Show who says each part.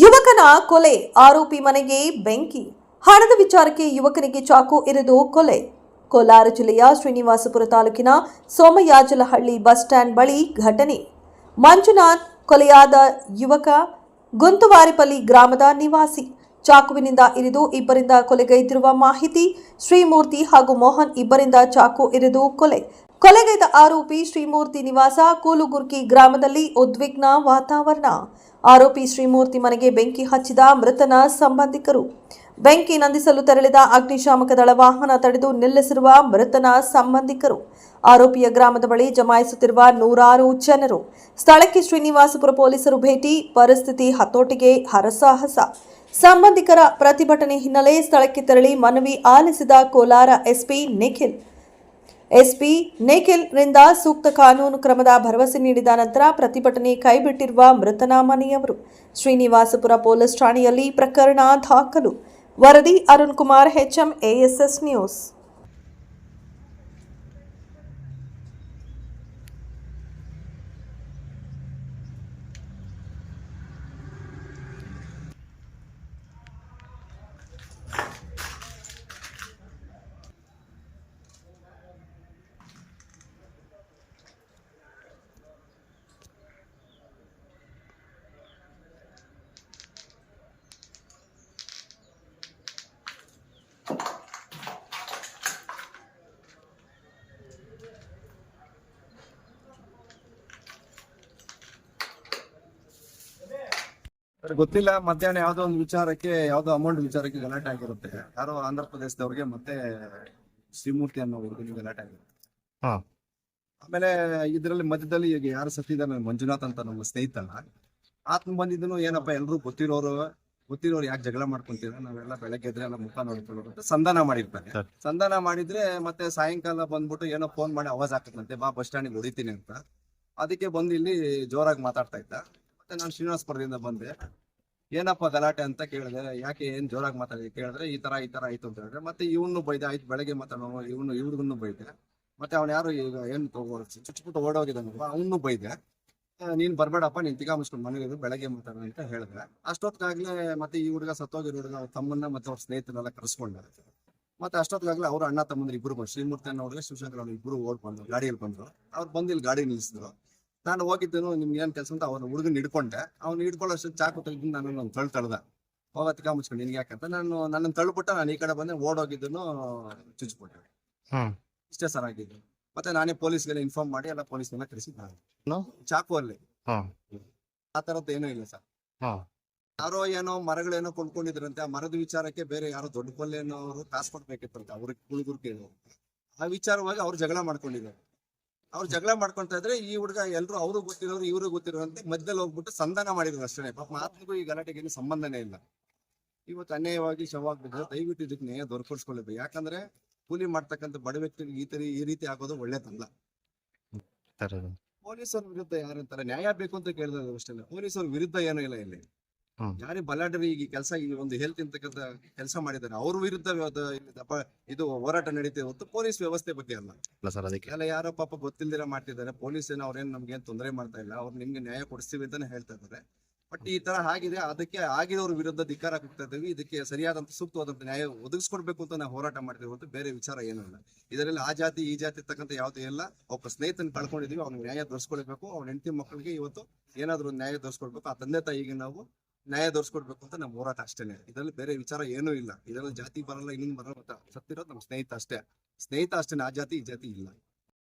Speaker 1: ಯುವಕನ ಕೊಲೆ, ಆರೋಪಿ ಮನೆಗೆ ಬೆಂಕಿ. ಹಣದ ವಿಚಾರಕ್ಕೆ ಯುವಕನಿಗೆ ಚಾಕು ಇರಿದು ಕೊಲೆ. ಕೋಲಾರ ಜಿಲ್ಲೆಯ ಶ್ರೀನಿವಾಸಪುರ ತಾಲೂಕಿನ ಸೋಮಯಾಜಲಹಳ್ಳಿ ಬಸ್ ಸ್ಟ್ಯಾಂಡ್ ಬಳಿ ಘಟನೆ. ಮಂಜುನಾಥ್ ಕೊಲೆಯಾದ ಯುವಕ ಗುಂತುವಾರಿಪಲ್ಲಿ ಗ್ರಾಮದ ನಿವಾಸಿ. ಚಾಕುವಿನಿಂದ ಇರಿದು ಇಬ್ಬರಿಂದ ಕೊಲೆಗೈದಿರುವ ಮಾಹಿತಿ ಶ್ರೀಮೂರ್ತಿ ಹಾಗೂ ಮೋಹನ್ ಇಬ್ಬರಿಂದ ಚಾಕು ಇರಿದು ಕೊಲೆ. ಕೊಲೆಗೈದ ಆರೋಪಿ ಶ್ರೀಮೂರ್ತಿ ನಿವಾಸ ಕೂಲುಗುರ್ಕಿ ಗ್ರಾಮದಲ್ಲಿ ಉದ್ವಿಗ್ನ ವಾತಾವರಣ. ಆರೋಪಿ ಶ್ರೀಮೂರ್ತಿ ಮನೆಗೆ ಬೆಂಕಿ ಹಚ್ಚಿದ ಮೃತನ ಸಂಬಂಧಿಕರು. ಬೆಂಕಿ ನಂದಿಸಲು ತೆರಳಿದ ಅಗ್ನಿಶಾಮಕ ದಳ ವಾಹನ ತಡೆದು ನಿಲ್ಲಿಸಿರುವ ಮೃತನ ಸಂಬಂಧಿಕರು. ಆರೋಪಿಯ ಗ್ರಾಮದ ಬಳಿ ಜಮಾಯಿಸುತ್ತಿರುವ ನೂರಾರು ಜನರು. ಸ್ಥಳಕ್ಕೆ ಶ್ರೀನಿವಾಸಪುರ ಪೊಲೀಸರು ಭೇಟಿ, ಪರಿಸ್ಥಿತಿ ಹತೋಟಿಗೆ ಹರಸಾಹಸ. ಸಂಬಂಧಿಕರ ಪ್ರತಿಭಟನೆ ಹಿನ್ನೆಲೆ ಸ್ಥಳಕ್ಕೆ ತೆರಳಿ ಮನವಿ ಆಲಿಸಿದ ಕೋಲಾರ ಎಸ್ಪಿ ನಿಖಿಲ್. ಎಸ್ಪಿ ನೇಕೆಲ್ ರಿಂದ ಸೂಕ್ತ ಕಾನೂನು ಕ್ರಮದ ಭರವಸೆ ನೀಡಿದ ನಂತರ ಪ್ರತಿಭಟನೆ ಕೈಬಿಟ್ಟಿರುವ ಮೃತನ ಮನೆಯವರು ಶ್ರೀನಿವಾಸಪುರ ಪೊಲೀಸ್ ಠಾಣೆಯಲ್ಲಿ ಪ್ರಕರಣ ದಾಖಲು. ವರದಿ Arun Kumar HM ASS news.
Speaker 2: ಗೊತ್ತಿಲ್ಲ. ಮಧ್ಯಾಹ್ನ ಯಾವ್ದೋ ಒಂದು ವಿಚಾರಕ್ಕೆ ಯಾವ್ದೋ ಅಮೌಂಟ್ ವಿಚಾರಕ್ಕೆ ಗಲಾಟೆ ಆಗಿರುತ್ತೆ. ಯಾರೋ ಆಂಧ್ರ ಪ್ರದೇಶದವ್ರಿಗೆ ಮತ್ತೆ ಶ್ರೀಮೂರ್ತಿ ಅನ್ನೋ ಹುಡುಗನಿಗೆ ಗಲಾಟೆ ಆಗಿರುತ್ತೆ.
Speaker 3: ಹಾ.
Speaker 2: ಆಮೇಲೆ ಇದರಲ್ಲಿ ಮಧ್ಯದಲ್ಲಿ ಈಗ ಯಾರು ಸತ್ತಿದ್ದಾನೆ ಮಂಜುನಾಥ್ ಅಂತ ನಮ್ಮ ಸ್ನೇಹಿತ ಆತ್ಮ ಬಂದಿದ್ದನು ಏನಪ್ಪ ಎಲ್ರು ಗೊತ್ತಿರೋರು ಗೊತ್ತಿರೋರು ಯಾಕೆ ಜಗಳ ಮಾಡ್ಕೊಂತೀರ? ನಾವೆಲ್ಲ ಬೆಳಗ್ಗೆ ಎದ್ರೆ ಎಲ್ಲ ಮುಖ ನೋಡ್ಕೊಳ್ಳೋರು ಅಂತ ಸಂಧಾನ ಮಾಡಿರ್ತಾರೆ.
Speaker 3: ಸರ್.
Speaker 2: ಸಂಧಾನ ಮಾಡಿದ್ರೆ ಮತ್ತೆ ಸಾಯಂಕಾಲ ಬಂದ್ಬಿಟ್ಟು ಏನೋ ಫೋನ್ ಮಾಡಿ ಅವಾಜ್ ಹಾಕತ್ತಂತೆ ಬಾ ಬಸ್ ಸ್ಟ್ಯಾಂಡಿಗೆ ಹೊಡಿತೀನಿ ಅಂತ. ಅದಕ್ಕೆ ಬಂದು ಇಲ್ಲಿ ಜೋರಾಗಿ ಮಾತಾಡ್ತಾ ಇದ್ದ. ಮತ್ತೆ ನಾನು ಶ್ರೀನಿವಾಸಪುರದಿಂದ ಬಂದೆ. ಏನಪ್ಪ ಗಲಾಟೆ ಅಂತ ಕೇಳಿದೆ. ಯಾಕೆ ಏನ್ ಜೋರಾಗಿ ಮಾತಾಡಿದೆ ಕೇಳಿದ್ರೆ ಈ ತರ ಈ ತರ ಆಯ್ತು ಅಂತ ಹೇಳಿದ್ರೆ ಮತ್ತೆ ಇವನು ಬೈದೆ ಆಯ್ತು ಬೆಳಗ್ಗೆ ಮಾತಾಡೋ ಇವನು ಇವ್ರಿಗೂ ಬೈದೆ. ಮತ್ತೆ ಅವ್ನು ಯಾರು ಈಗ ಏನ್ ಚುಚ್ಚಿಬಿಟ್ಟು ಓಡೋಗಿದ್ದಾನಲ್ವ ಅವನು ಬೈದೆ. ನೀನ್ ಬರ್ಬೇಡಪ್ಪ ನೀನ್ ತಿಗಾ ಮನೆಗೆ ಇರು, ಬೆಳಗ್ಗೆ ಮಾತಾಡೋ ಅಂತ ಹೇಳಿದ್ರೆ ಅಷ್ಟೊತ್ತಿಗಾಗ್ಲೇ ಮತ್ತೆ ಈ ಹುಡುಗ ಸತ್ತೋಗಿರೋ ಹುಡುಗ ಅವ್ರ ತಮ್ಮನ್ನ ಮತ್ತೆ ಅವ್ರ ಸ್ನೇಹಿತರೆಲ್ಲ ಕರೆಸ್ಕೊಂಡ ಮತ್ತೆ ಅಷ್ಟೊತ್ತಿಗಾಗ್ಲೇ ಅವ್ರ ಅಣ್ಣ ತಮ್ಮಂದ್ರೆ ಇಬ್ರು ಬಂದು ಶ್ರೀಮೂರ್ತಿ ಅನ್ನೋ ಹುಡುಗ ಶಿವಶಂಕರ್ ಅವ್ರು ಇಬ್ರು ಓಡ್ ಬಂದ್ರು ಗಾಡಿಯಲ್ಲಿ ಬಂದ್ರು. ಅವ್ರು ಬಂದು ಇಲ್ಲಿ ಗಾಡಿ ನಿಲ್ಲಿಸಿದ್ರು ನಾನು ಹೋಗಿದ್ದೇನು ನಿಮ್ಗೆ ಏನ್ ಕೆಲಸ ಅಂತ ಅವ್ರ ಹುಡುಗನ ಹಿಡ್ಕೊಂಡೆ. ಅವ್ನು ಹಿಡ್ಕೊಳ್ಳೋಷ್ಟು ಚಾಕು ತೆಗೆದು ನಾನು ನಾನು ತಳ್ಳು ತಳ್ದ ಹೋಗತ್ತಿಕ ಮುಚ್ಕೊಂಡು ನಿನ್ಗೆ ಯಾಕಂತ ನಾನು ನನ್ನ ತಳ್ಬಿಟ್ಟ ನಾನು ಈ ಕಡೆ ಬಂದೆ ಓಡೋಗಿದ್ದನು ಚುಚ್ಬಿಟ್ಟೆ. ಇಷ್ಟೇ ಸರ್ ಆಗಿದ್ದು. ಮತ್ತೆ ನಾನೇ ಪೊಲೀಸ್ಗೆಲ್ಲ ಇನ್ಫಾರ್ಮ್ ಮಾಡಿ ಎಲ್ಲ ಪೊಲೀಸ್ನೆಲ್ಲ ಕರೆಸಿ
Speaker 3: ಕರೆಸಿದ್ದಾರೆ
Speaker 2: ಚಾಕು ಅಲ್ಲಿ. ಆ ತರದ್ದು ಏನೂ ಇಲ್ಲ ಸರ್. ಯಾರೋ ಏನೋ ಮರಗಳೇನೋ ಕೊಂಡ್ಕೊಂಡಿದ್ರಂತೆ ಆ ಮರದ ವಿಚಾರಕ್ಕೆ ಬೇರೆ ಯಾರೋ ದೊಡ್ಡ ಕೊಲ್ಲೇನೋ ಅವರು ಕಾಸ್ ಕೊಡ್ಬೇಕಿತ್ತಂತೆ ಅವ್ರಿಗೆ ಕುಳುಗುರು ಕೇಳಿ ಆ ವಿಚಾರವಾಗಿ ಅವ್ರು ಜಗಳ ಮಾಡ್ಕೊಂಡಿದ್ದಾರೆ. ಅವ್ರು ಜಗಳ ಮಾಡ್ಕೊಂತ ಇದ್ರೆ ಈ ಹುಡುಗ ಎಲ್ರು ಅವರು ಗೊತ್ತಿರೋರು ಇವರು ಗೊತ್ತಿರೋರಂತೆ. ಮಧ್ಯದಲ್ಲಿ ಹೋಗ್ಬಿಟ್ಟು ಸಂಧಾನ ಮಾಡಿದ್ರು ಅಷ್ಟೇ ಪಾಪ ಮಾತಿಗೂ ಈ ಗಲಾಟೆಗೆ ಏನು ಸಂಬಂಧನೇ ಇಲ್ಲ. ಇವತ್ತು ಅನ್ಯಾಯವಾಗಿ ಶವವಾಗ್ಬಿಟ್ಟಿದ್ರೆ ದಯವಿಟ್ಟು ಇದಕ್ಕೆ ನ್ಯಾಯ ದೊರಕಿಸ್ಕೊಳ್ಬೇಕು ಯಾಕಂದ್ರೆ ಕೂಲಿ ಮಾಡ್ತಕ್ಕಂಥ ಬಡ ವ್ಯಕ್ತಿ ಈ ತರ ಈ ರೀತಿ ಆಗೋದು ಒಳ್ಳೇದಲ್ಲ. ಪೊಲೀಸರ ವಿರುದ್ಧ ಯಾರಂತಾರೆ? ನ್ಯಾಯ ಬೇಕು ಅಂತ ಕೇಳಿದ್ರೆ ಅಷ್ಟೇ ಪೊಲೀಸರ ವಿರುದ್ಧ ಏನೂ ಇಲ್ಲ ಇಲ್ಲಿ. ಯಾರೇ ಬಲಾಢ್ಯರು ಈ ಕೆಲಸ ಈ ಒಂದು ಹೆಲ್ತ್ ಅಂತಕ್ಕಂಥ ಕೆಲಸ ಮಾಡಿದ್ದಾರೆ ಅವ್ರ ವಿರುದ್ಧ ಇದು ಹೋರಾಟ ನಡೀತಿದೆ ಹೊತ್ತು ಪೊಲೀಸ್ ವ್ಯವಸ್ಥೆ ಬಗ್ಗೆ ಅಲ್ಲ.
Speaker 3: ಅಲ್ಲ ಸರ್ ಅದಕ್ಕೆ.
Speaker 2: ಎಲ್ಲ ಯಾರೋ ಪಾಪ ಗೊತ್ತಿಲ್ದಿರ ಮಾಡ್ತಿದ್ದಾರೆ. ಪೊಲೀಸ್ ಏನೋ ಅವ್ರೇನ್ ನಮ್ಗೆ ಏನ್ ತೊಂದರೆ ಮಾಡ್ತಾ ಇಲ್ಲ ಅವ್ರು ನಿಮ್ಗೆ ನ್ಯಾಯ ಕೊಡಿಸ್ತೀವಿ ಅಂತಾನೆ ಹೇಳ್ತಾ ಇದ್ದಾರೆ. ಬಟ್ ಈ ತರ ಆಗಿದೆ ಅದಕ್ಕೆ ಆಗಿರೋರ ವಿರುದ್ಧ ಧಿಕ್ಕಾರ ಕೊಡ್ತಾ ಇದ್ದೀವಿ. ಇದಕ್ಕೆ ಸರಿಯಾದಂತ ಸೂಕ್ತವಾದಂತ ನ್ಯಾಯ ಒದಗಿಸ್ಕೊಡ್ಬೇಕು ಅಂತ ನಾವು ಹೋರಾಟ ಮಾಡ್ತೀವಿ ಹೊರತು ಬೇರೆ ವಿಚಾರ ಏನು ಇಲ್ಲ. ಇದರಲ್ಲಿ ಆ ಜಾತಿ ಈ ಜಾತಿ ಇರ್ತಕ್ಕಂಥ ಯಾವುದೇ ಇಲ್ಲ. ಒಬ್ಬ ಸ್ನೇಹಿತನ ಕಳ್ಕೊಂಡಿದೀವಿ ಅವ್ನಿಗೆ ನ್ಯಾಯ ತೋರಿಸ್ಕೊಳ್ಬೇಕು. ಅವ್ನ ಹೆಂಡತಿ ಮಕ್ಕಳಿಗೆ ಇವತ್ತು ಏನಾದ್ರು ನ್ಯಾಯ ತೋರಿಸ್ಕೊಳ್ಬೇಕು. ಆ ತಂದೆ ತಾಯಿಗೆ ನಾವು ನ್ಯಾಯ ತೋರಿಸ್ಕೊಡ್ಬೇಕು ಅಂತ ನಮ್ಮ ಹೋರಾಟ ಅಷ್ಟೇನೆ. ಇದರಲ್ಲಿ ಬೇರೆ ವಿಚಾರ ಏನೂ ಇಲ್ಲ. ಇದರಲ್ಲಿ ಜಾತಿ, ಬರಲ್ಲ, ಇನ್ನೊಂದು ಬರಲ್ಲ ಸತ್ತಿರೋದು ನಮ್ಮ ಸ್ನೇಹಿತ ಅಷ್ಟೇ. ಸ್ನೇಹಿತ ಅಷ್ಟೇ ಆ ಜಾತಿ, ಈ ಜಾತಿ ಇಲ್ಲ.